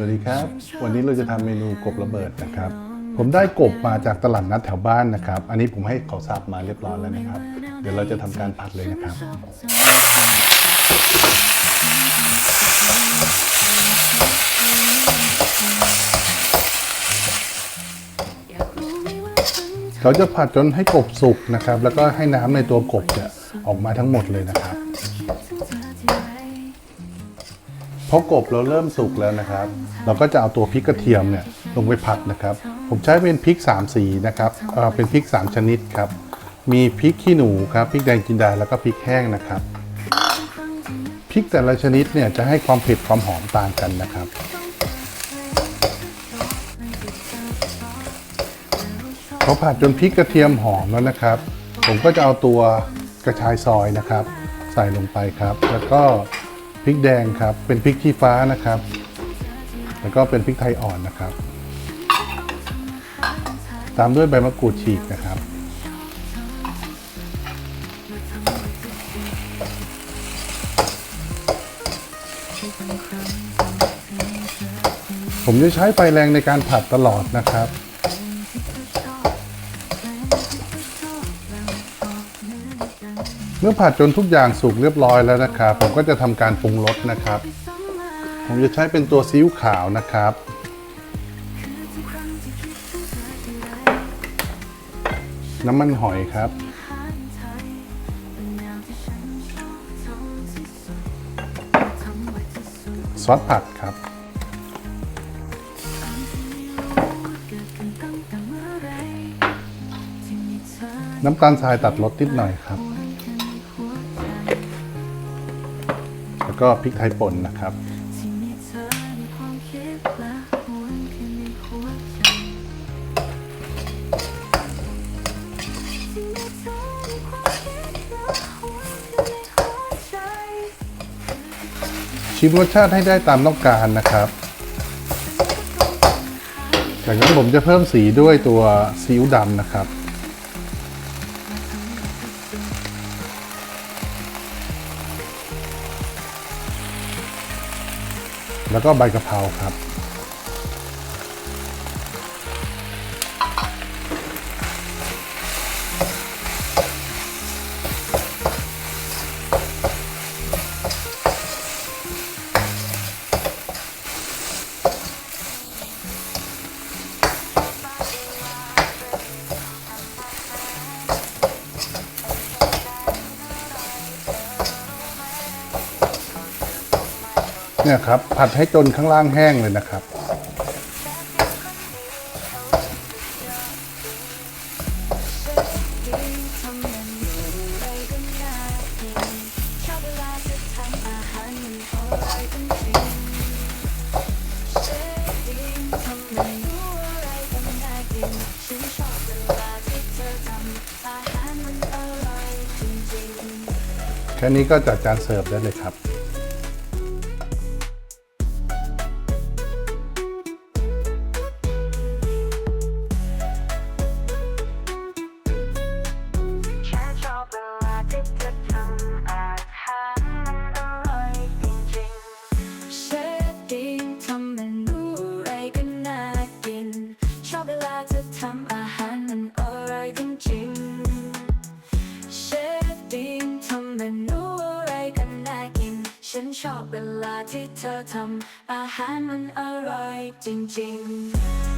วัสดีครับ วันนี้เราจะทำเมนูกบระเบิดนะครับ ผมได้กบมาจากตลาดนัดแถวบ้านนะครับ อันนี้ผมให้เขาสับมาเรียบร้อยแล้วนะครับ เดี๋ยวเราจะทำการผัดเลยนะครับ เราจะผัดจนให้กบสุกนะครับ แล้วก็ให้น้ำในตัวกบเนี่ยออกมาทั้งหมดเลยนะครับ พอกบเราเริ่มสุกแล้วนะครับ เราก็จะเอาตัวพริกกระเทียมเนี่ยลงไปผัดนะครับ ผมใช้เป็นพริก 3 สีนะครับเเป็นพริก 3 ชนิดครับ มีพริกขี้หนูครับพริกแดงจินดาแล้วก็พริกแห้งนะครับพริกแต่ละชนิดเนี่ยจะให้ความเผ็ดความหอมต่างกันนะครับ พอผัดจนพริกกระเทียมหอมแล้วนะครับ ผมก็จะเอาตัวกระชายซอยนะครับ ใส่ลงไปครับ แล้วก็ พริกแดงครับ เป็นพริกขี้ฟ้านะครับ แล้วก็เป็นพริกไทยอ่อนนะครับ ตามด้วยใบมะกรูดฉีกนะครับ ผมจะใช้ไฟแรงในการผัดตลอดนะครับ เมื่อผัดจนทุกอย่างสุกเรียบร้อยแล้วนะครับ ผมก็จะทำการปรุงรสนะครับ ผมจะใช้เป็นตัวซีอิ๊วขาวนะครับ น้ำมันหอยครับ ซอสผัดครับน้ำตาลทรายตัดรสนิดหน่อยครับ ก็พริกไทยป่นนะครับ ชิมรสชาติให้ได้ตามต้องการนะครับจากนั้นผมจะเพิ่มสีด้วยตัวซีอิ๊วดำนะครับ แล้วก็ใบกะเพราครับ เนี่ยครับ ผัดให้จนข้างล่างแห้งเลยนะครับ แค่นี้ก็จัดจานเสิร์ฟได้เลยครับ อบเวลาเธอทำอาหารมันอร่อยจริงๆเชฟดิงทำเมนูอะไรก็น่ากิน ฉันชอบเวลาที่เธอทำอาหารมันอร่อยจริง ๆ